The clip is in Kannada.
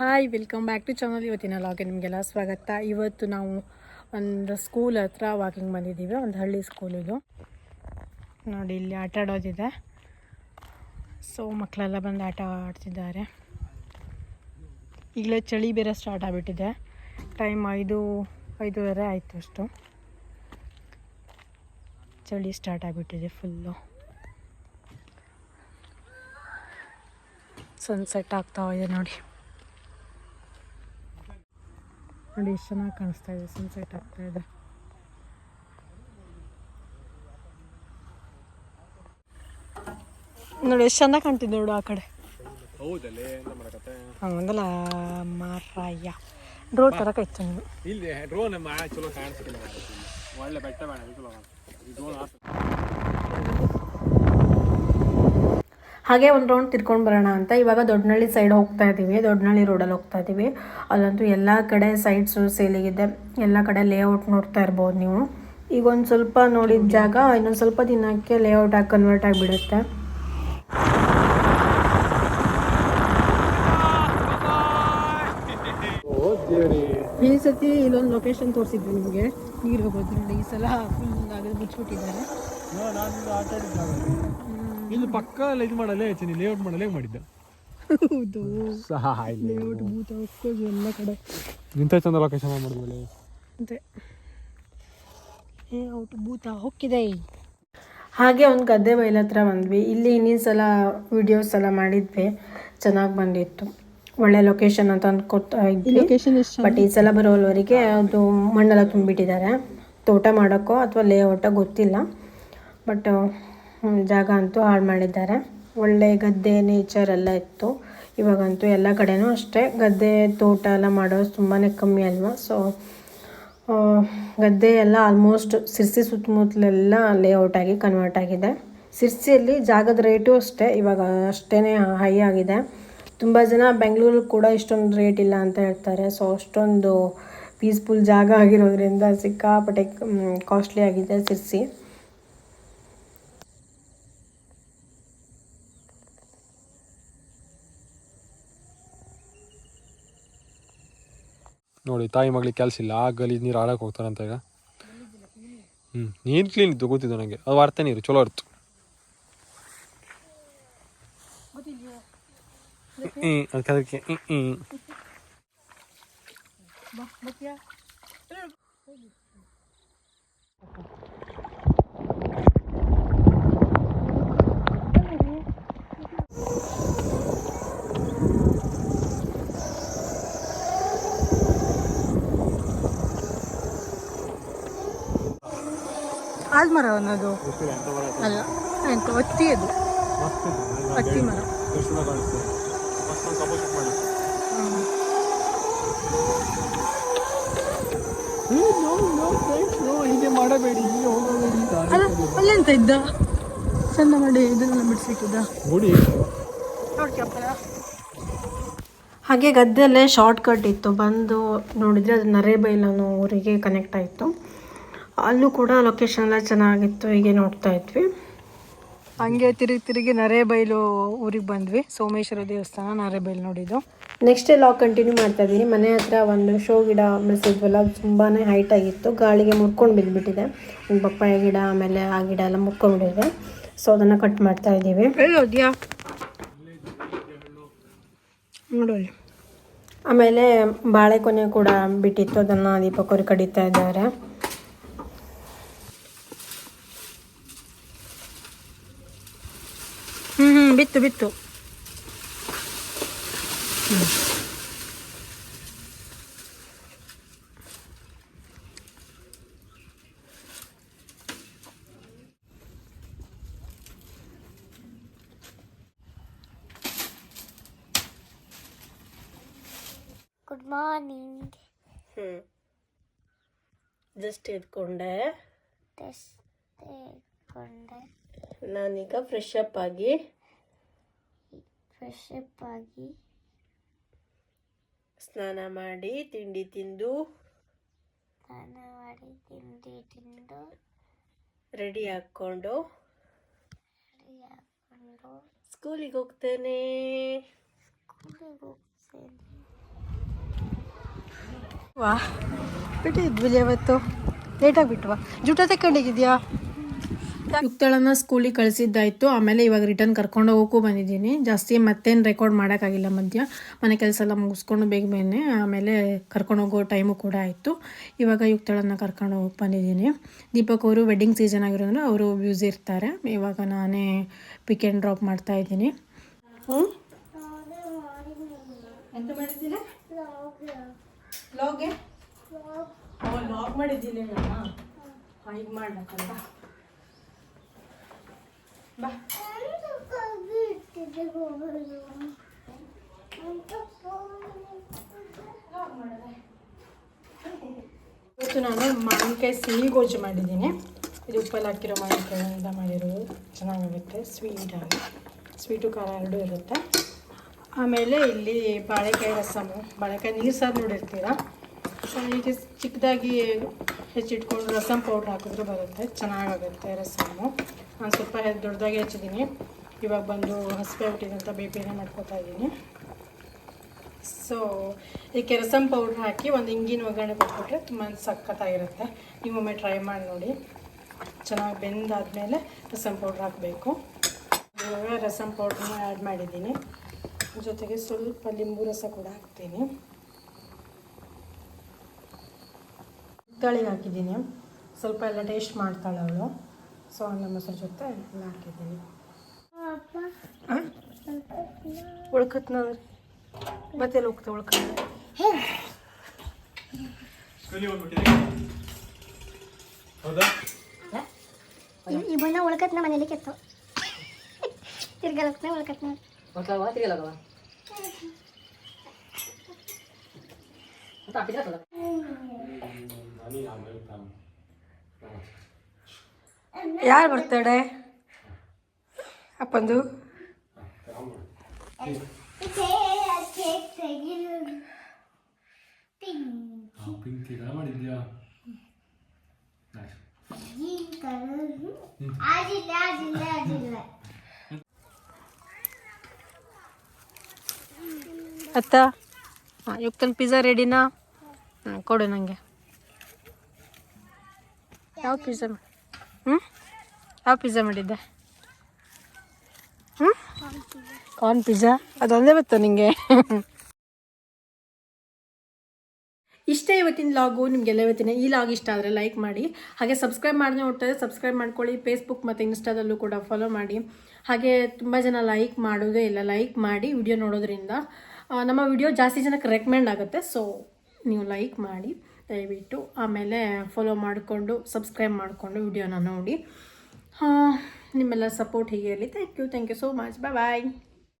Hi, welcome back to channel. ಇವತ್ತಿನ ಲಾಗೆ ನಿಮಗೆಲ್ಲ ಸ್ವಾಗತ. ಇವತ್ತು ನಾವು ಒಂದು ಸ್ಕೂಲ್ ಹತ್ರ ವಾಕಿಂಗ್ ಬಂದಿದ್ದೀವಿ. ಒಂದು ಹಳ್ಳಿ ಸ್ಕೂಲ್ ಇದು. ನೋಡಿ, ಇಲ್ಲಿ ಆಟ ಆಡೋದಿದೆ. ಸೊ ಮಕ್ಕಳೆಲ್ಲ ಬಂದು ಆಟ ಆಡ್ತಿದ್ದಾರೆ. ಈಗಲೇ ಚಳಿ ಬೇರೆ ಸ್ಟಾರ್ಟ್ ಆಗಿಬಿಟ್ಟಿದೆ. ಟೈಮ್ ಐದು, ಐದೂವರೆ ಆಯಿತು ಅಷ್ಟು. ಚಳಿ ಸ್ಟಾರ್ಟ್ ಆಗಿಬಿಟ್ಟಿದೆ ಫುಲ್ಲು ಸನ್ಸೆಟ್ ಆಗ್ತಾ ಇದೆ ನೋಡಿ. ನೋಡಿ ಎಷ್ಟು ಚೆನ್ನಾಗಿ ಕಾಣಿಸ್ತಾ ಇದೆ ಸನ್ಸೆಟ್ ಆಗ್ತಾ ಇದೆ ನೋಡಿ ಎಷ್ಟು ಚೆನ್ನಾಗಿ ಕಾಣ್ತಿದ್ದೆ ನೋಡು ಆ ಕಡೆ. ಹೌದಲ್ಲೇ ಮಾರಾಯ. ಡ್ರೋನ್ ತರಕಾಯ್ತು ನೀವು ಇಲ್ಲಿ ಡ್ರೋನ್ ಚಲೋ ಕಾಣಿಸ್ತಿಲ್ಲ ಒಳ್ಳೆ ಬೆಟ್ಟ ಬೇಡ ಚಲೋ ಹಾಗೆ ಒಂದು ರೌಂಡ್ ತಿರ್ಕೊಂಡು ಬರೋಣ ಅಂತ ಇವಾಗ ದೊಡ್ಡನಳ್ಳಿ ಸೈಡ್ ಹೋಗ್ತಾ ಇದ್ದೀವಿ ದೊಡ್ಡನಳ್ಳಿ ರೋಡಲ್ಲಿ ಹೋಗ್ತಾ ಇದ್ದೀವಿ ಅಲ್ಲಂತೂ ಎಲ್ಲ ಕಡೆ ಸೈಡ್ಸು ಸೇಲಿಗಿದೆ ಎಲ್ಲ ಕಡೆ ಲೇಔಟ್ ನೋಡ್ತಾ ಇರ್ಬೋದು ನೀವು. ಈಗ ಒಂದು ಸ್ವಲ್ಪ ನೋಡಿದ ಜಾಗ ಇನ್ನೊಂದು ಸ್ವಲ್ಪ ದಿನಕ್ಕೆ ಲೇಔಟ್ ಆಗಿ ಕನ್ವರ್ಟ್ ಆಗಿಬಿಡುತ್ತೆ ಈ ಸತಿ ಇಲ್ಲೊಂದು ಲೊಕೇಶನ್ ತೋರಿಸಿದ್ವಿ ನಿಮಗೆ. ನೀರು ಹೋಗೋದು ನೋಡಿ ಈ ಸಲ ಫುಲ್ ಮುಚ್ಚಿಬಿಟ್ಟಿದ್ದಾರೆ. ಇದು ಪಕ್ಕ ಎಲ್ಲ ಇದು ಮಾಡಲ್ಲ ಹೆಚ್ಚಿನ ಲೇಔಟ್ ಮಾಡಲೇ ಮಾಡಿದ್ದ? ಹೌದು. ಸಹ ಲೇಔಟ್ ಭೂತ ಎಲ್ಲ ಕಡೆ. ಇಂಥ ಚಂದ ಲೊಕೇಶನ್ ಮಾಡಿದ್ಮೇಲೆ. ಅಂತೆ ಏ ಔಟ್ ಭೂತ ಹೊಕ್ಕಿದೆ. ಹಾಗೆ ಒಂದು ಗದ್ದೆ ಬೈಲ್ ಹತ್ರ ಬಂದ್ವಿ. ಇಲ್ಲಿ ಇನ್ನೊಂದು ಸಲ ವಿಡಿಯೋಸ್ ಎಲ್ಲ ಮಾಡಿದ್ವಿ. ಚೆನ್ನಾಗಿ ಬಂದಿತ್ತು. ಒಳ್ಳೆ ಲೊಕೇಶನ್ ಅಂತ ಅಂದ್ಕೊತಾ ಇದ್ವಿ. ಲೊಕೇಶನ್ ಎಷ್ಟು ಬಟ್ ಈ ಸಲ ಬರೋವರೆಗೆ ಅದು ಮಣ್ಣೆಲ್ಲ ತುಂಬಿಟ್ಟಿದ್ದಾರೆ ತೋಟ ಮಾಡೋಕ್ಕೋ ಅಥವಾ ಲೇಔಟೋ ಗೊತ್ತಿಲ್ಲ. ಬಟ್ ಜಾಗ ಅಂತೂ ಹಾಳು ಮಾಡಿದ್ದಾರೆ. ಒಳ್ಳೆ ಗದ್ದೆ ನೇಚರ್ ಎಲ್ಲ ಇತ್ತು. ಇವಾಗಂತೂ ಎಲ್ಲ ಕಡೆನೂ ಅಷ್ಟೇ. ಗದ್ದೆ, ತೋಟ ಎಲ್ಲ ಮಾಡೋದು ತುಂಬಾ ಕಮ್ಮಿ ಅಲ್ವಾ? ಸೊ ಗದ್ದೆ ಎಲ್ಲ ಆಲ್ಮೋಸ್ಟ್ ಸಿರ್ಸಿ ಸುತ್ತಮುತ್ತಲೆಲ್ಲ ಲೇಔಟ್ ಆಗಿ ಕನ್ವರ್ಟ್ ಆಗಿದೆ. ಸಿರ್ಸಿಯಲ್ಲಿ ಜಾಗದ ರೇಟು ಅಷ್ಟೇ. ಇವಾಗ ಅಷ್ಟೇ ಹೈ ಆಗಿದೆ. ತುಂಬ ಜನ ಬೆಂಗಳೂರು ಕೂಡ ಇಷ್ಟೊಂದು ರೇಟ್ ಇಲ್ಲ ಅಂತ ಹೇಳ್ತಾರೆ. ಸೊ ಅಷ್ಟೊಂದು ಪೀಸ್ಫುಲ್ ಜಾಗ ಆಗಿರೋದ್ರಿಂದ ಸಿಕ್ಕಾಪಟ್ಟೆ ಕಾಸ್ಟ್ಲಿ ಆಗಿದೆ ಸಿರ್ಸಿ. ನೋಡಿ ತಾಯಿ ಮಗಳಿಗೆ ಕೆಲಸ ಇಲ್ಲ ಆ ಗಲೀಜು ನೀರು ಆಡಕ್ಕೆ ಹೋಗ್ತಾರಂತ ಈಗ. ಹ್ಞೂ ನೀರು ಕ್ಲೀನ್ ಇತ್ತು ಗೊತ್ತಿದ್ದು ನನಗೆ ಅದು ಅರ್ಥ ನೀರು ಚಲೋ ಇತ್ತು ಹ್ಞೂ ಅದಕ್ಕೆ ಅದಕ್ಕೆ ಆಲ್ಮರ ಅನ್ನೋದು. ಅಲ್ಲ ಎಂತ ಒತ್ತಿ ಅದು. ಅತ್ತಿ ಮರ. ಅಲ್ಲೆಂತ ಇದ್ದ? ಚಂದ ಮಾಡಿ ಇದನ್ನೆಲ್ಲ ಬಿಡಿಸಿಟ್ಟಿದ್ದ ನೋಡಿ. ಹಾಗೆ ಗದ್ದೆಯಲ್ಲೇ ಶಾರ್ಟ್ ಕಟ್ ಇತ್ತು. ಬಂದು ನೋಡಿದರೆ ಅದು ನರೇಬೈಲ್ ಅನ್ನೋ ಊರಿಗೆ ಕನೆಕ್ಟ್ ಆಯಿತು. ಅಲ್ಲೂ ಕೂಡ ಲೊಕೇಶನ್ ಎಲ್ಲ ಚೆನ್ನಾಗಿತ್ತು ಹೀಗೆ ನೋಡ್ತಾ ಇದ್ವಿ. ಹಂಗೆ ತಿರುಗಿ ತಿರುಗಿ ನರೇಬೈಲು ಊರಿಗೆ ಬಂದ್ವಿ ಸೋಮೇಶ್ವರ ದೇವಸ್ಥಾನ ನರೇಬೈಲು ನೋಡಿದ್ದು. ನೆಕ್ಸ್ಟ್ ಲಾಗ್ ಕಂಟಿನ್ಯೂ ಮಾಡ್ತಾ ಇದ್ದೀನಿ. ಮನೆ ಹತ್ರ ಒಂದು ಶೋ ಗಿಡ ಬೆಳೆಸಿದ್ವಲ್ಲ ಅದು ತುಂಬಾ ಹೈಟ್ ಆಗಿತ್ತು. ಗಾಳಿಗೆ ಮುರ್ಕೊಂಡು ಬಿದ್ದುಬಿಟ್ಟಿದೆ ಒಂದು ಪಪ್ಪಾಯ ಗಿಡ ಆಮೇಲೆ ಆ ಗಿಡ ಎಲ್ಲ ಮುರ್ಕೊಂಡ್ಬಿಟ್ಟಿದೆ. ಸೊ ಅದನ್ನು ಕಟ್ ಮಾಡ್ತಾ ಇದ್ದೀವಿ. ನೋಡಿ ಆಮೇಲೆ ಬಾಳೆಕೊನೆ ಕೂಡ ಬಿಟ್ಟಿತ್ತು. ಅದನ್ನು ದೀಪಕ್ಕವ್ರು ಕಡಿತಾ ಇದ್ದಾರೆ. ಹ್ಞೂ ಹ್ಞೂ ಬಿತ್ತು ಬಿತ್ತು ಗುಡ್ ಮಾರ್ನಿಂಗ್ ಹ್ಞೂ ಜಸ್ಟ್ ಎದ್ಕೊಂಡೆ ತೆಗೆದುಕೊಂಡೆ ನಾನೀಗ ಫ್ರೆಶ್ ಅಪ್ ಆಗಿ ಫ್ರೆಶ್ ಅಪ್ ಆಗಿ ಸ್ನಾನ ಮಾಡಿ ತಿಂಡಿ ತಿಂದು ಸ್ನಾನ ಮಾಡಿ ತಿಂಡಿ ತಿಂದು ರೆಡಿ ಹಾಕ್ಕೊಂಡು ರೆಡಿ ಹಾಕ್ಕೊಂಡು ಸ್ಕೂಲಿಗೆ ಹೋಗ್ತೇನೆ. ಸ್ಕೂಲಿಗೆ ಹೋಗ್ತೇನೆ. ವಾ ಬಿಟ್ಟಿದ್ವಿ ಅವತ್ತು. ಲೇಟಾಗಿ ಬಿಟ್ವಾ ಜೂಟ ತಗೊಂಡಿದ್ಯಾ ಯುಕ್ತಳನ್ನ ಸ್ಕೂಲಿಗೆ ಕಳಿಸಿದ್ದಾಯಿತು. ಆಮೇಲೆ ಇವಾಗ ರಿಟರ್ನ್ ಕರ್ಕೊಂಡು ಹೋಗೋಕ್ಕೂ ಬಂದಿದ್ದೀನಿ. ಜಾಸ್ತಿ ಮತ್ತೇನು ರೆಕಾರ್ಡ್ ಮಾಡೋಕ್ಕಾಗಿಲ್ಲ ಮಧ್ಯ. ಮನೆ ಕೆಲಸ ಎಲ್ಲ ಮುಗಿಸ್ಕೊಂಡು ಬೇಗ ಬೇನೆ ಆಮೇಲೆ ಕರ್ಕೊಂಡು ಹೋಗೋ ಟೈಮು ಕೂಡ ಆಯಿತು. ಇವಾಗ ಯುಕ್ತಳನ್ನ ಕರ್ಕೊಂಡು ಹೋಗಿ ಬಂದಿದ್ದೀನಿ. ದೀಪಕ್ ಅವರು ವೆಡ್ಡಿಂಗ್ ಸೀಸನ್ ಆಗಿರೋದ್ರಿಂದ ಅವರು ಬ್ಯೂಸಿ ಇರ್ತಾರೆ. ಇವಾಗ ನಾನೇ ಪಿಕ್ ಆ್ಯಂಡ್ ಡ್ರಾಪ್ ಮಾಡ್ತಾ ಇದ್ದೀನಿ. ಮಾಡಿದ್ದೀನ ಲಾಗೆ ಲಾಗ್ ಮಾಡಿದ್ದೀನಿ ಈಗ ಮಾಡ್ಬೇಕಲ್ಲ ಬಾ. ಇವತ್ತು ನಾನು ಮಾವಿನಕಾಯಿ ಸಿಹಿ ಗೊಜ್ಜು ಮಾಡಿದ್ದೀನಿ. ಇದು ಉಪ್ಪಲ್ಲಿ ಹಾಕಿರೋ ಮಾವಿನಕಾಯಿಂದ ಮಾಡಿರೋದು ಚೆನ್ನಾಗಾಗುತ್ತೆ ಸ್ವೀಟಾಗಿ ಸ್ವೀಟು ಖಾರ ಎರಡೂ ಇರುತ್ತೆ. ಆಮೇಲೆ ಇಲ್ಲಿ ಬಾಳೆಕಾಯಿ ರಸಮು. ಬಾಳೆಕಾಯಿ ನೀರು ಸಾರು ನೋಡಿರ್ತೀರ? ಸೊ ಹೀಗೆ ಚಿಕ್ಕದಾಗಿ ಹೆಚ್ಚಿಟ್ಕೊಂಡು ರಸಮ್ ಪೌಡ್ರ್ ಹಾಕಿದ್ರೆ ಬರುತ್ತೆ. ಚೆನ್ನಾಗಾಗುತ್ತೆ ರಸಮ್ಮು ನಾನು ಸ್ವಲ್ಪ ದೊಡ್ಡದಾಗಿ ಹೆಚ್ಚಿದ್ದೀನಿ ಇವಾಗ ಬಂದು ಹಸಿವೆ ಹುಟ್ಟಿದಂಥ ಬೇಬಿನ ಮಾಡ್ಕೋತಾ ಇದ್ದೀನಿ. ಸೊ ಈ ರಸಮ್ ಪೌಡ್ರ್ ಹಾಕಿ ಒಂದು ಇಂಗಿನ ಒಗ್ಗರಣೆ ಕೊಟ್ಬಿಟ್ರೆ ತುಂಬ ಸಖತ್ತಾಗಿರುತ್ತೆ. ನೀವು ಒಮ್ಮೆ ಟ್ರೈ ಮಾಡಿ ನೋಡಿ. ಚೆನ್ನಾಗಿ ಬೆಂದಾದಮೇಲೆ ರಸಮ್ ಪೌಡ್ರ್ ಹಾಕಬೇಕು. ಇವಾಗ ರಸಮ್ ಪೌಡ್ರನ್ನ ಆ್ಯಡ್ ಮಾಡಿದ್ದೀನಿ. ಜೊತೆಗೆ ಸ್ವಲ್ಪ ಲಿಂಬು ರಸ ಕೂಡ ಹಾಕ್ತೀನಿ. ತಳಿಗೆ ಹಾಕಿದ್ದೀನಿ. ಸ್ವಲ್ಪ ಎಲ್ಲ ಟೇಸ್ಟ್ ಮಾಡ್ತಾಳೆ ಅವಳು. ಸೊ ಅನ್ನ ಮೊಸರು ಜೊತೆ ಎಲ್ಲ ಹಾಕಿದ್ದೀನಿ ಉಳ್ಕತ್ ನೋಡಿ ಮತ್ತೆ ಹೋಗ್ತಾ ಉಳ್ಕ ಹೌದಾ ಈ ಬಣ್ಣ ಉಳ್ಕತ್ ನಮ್ಮ ಮನೇಲಿ ಕೆತ್ತು ತಿರ್ಗಲಕ್ನ ಉಳ್ಕತ್ ನೋಡಿ ಯಾರು ಬರ್ತಾಡೆ? ಅಪ್ಪಂದು? ಅತ್ತ? ಯುಕ್ತನ್ ಪಿಜ್ಜಾ ರೆಡಿನಾ ಕೊಡು ನನಗೆ ಯಾವ ಪಿಜ್ಜಾ ಹ್ಞೂ ಯಾವ ಪಿಜ್ಜಾ ಮಾಡಿದ್ದೆ? ಹ್ಞೂ ಕಾರ್ನ್ ಪಿಜ್ಜಾ ಅದೊಂದೇ ಬತ್ತ ನಿಂಗೆ? ಇಷ್ಟೇ ಇವತ್ತಿನ ಲಾಗು ನಿಮಗೆಲ್ಲ ಇವತ್ತಿನ ಈ ಲಾಗ್ ಇಷ್ಟ ಆದರೆ ಲೈಕ್ ಮಾಡಿ. ಹಾಗೆ ಸಬ್ಸ್ಕ್ರೈಬ್ ಮಾಡದೆ ನೋಡ್ತಾರೆ ಸಬ್ಸ್ಕ್ರೈಬ್ ಮಾಡ್ಕೊಳ್ಳಿ. ಫೇಸ್ಬುಕ್ ಮತ್ತು ಇನ್ಸ್ಟಾದಲ್ಲೂ ಕೂಡ ಫಾಲೋ ಮಾಡಿ. ಹಾಗೆ ತುಂಬ ಜನ ಲೈಕ್ ಮಾಡೋದೇ ಇಲ್ಲ ಲೈಕ್ ಮಾಡಿ ವಿಡಿಯೋ ನೋಡೋದ್ರಿಂದ ನಮ್ಮ ವಿಡಿಯೋ ಜಾಸ್ತಿ ಜನಕ್ಕೆ ರೆಕಮೆಂಡ್ ಆಗುತ್ತೆ. ಸೊ ನೀವು ಲೈಕ್ ಮಾಡಿ. ದಯವಿಟ್ಟು ಆಮೇಲೆ ಫಾಲೋ ಮಾಡಿಕೊಂಡು ಸಬ್ಸ್ಕ್ರೈಬ್ ಮಾಡಿಕೊಂಡು ವಿಡಿಯೋನ ನೋಡಿ. ನಿಮ್ಮೆಲ್ಲ ಸಪೋರ್ಟ್ ಹೀಗೆ ಇರಲಿ. Thank you thank you so much bye bye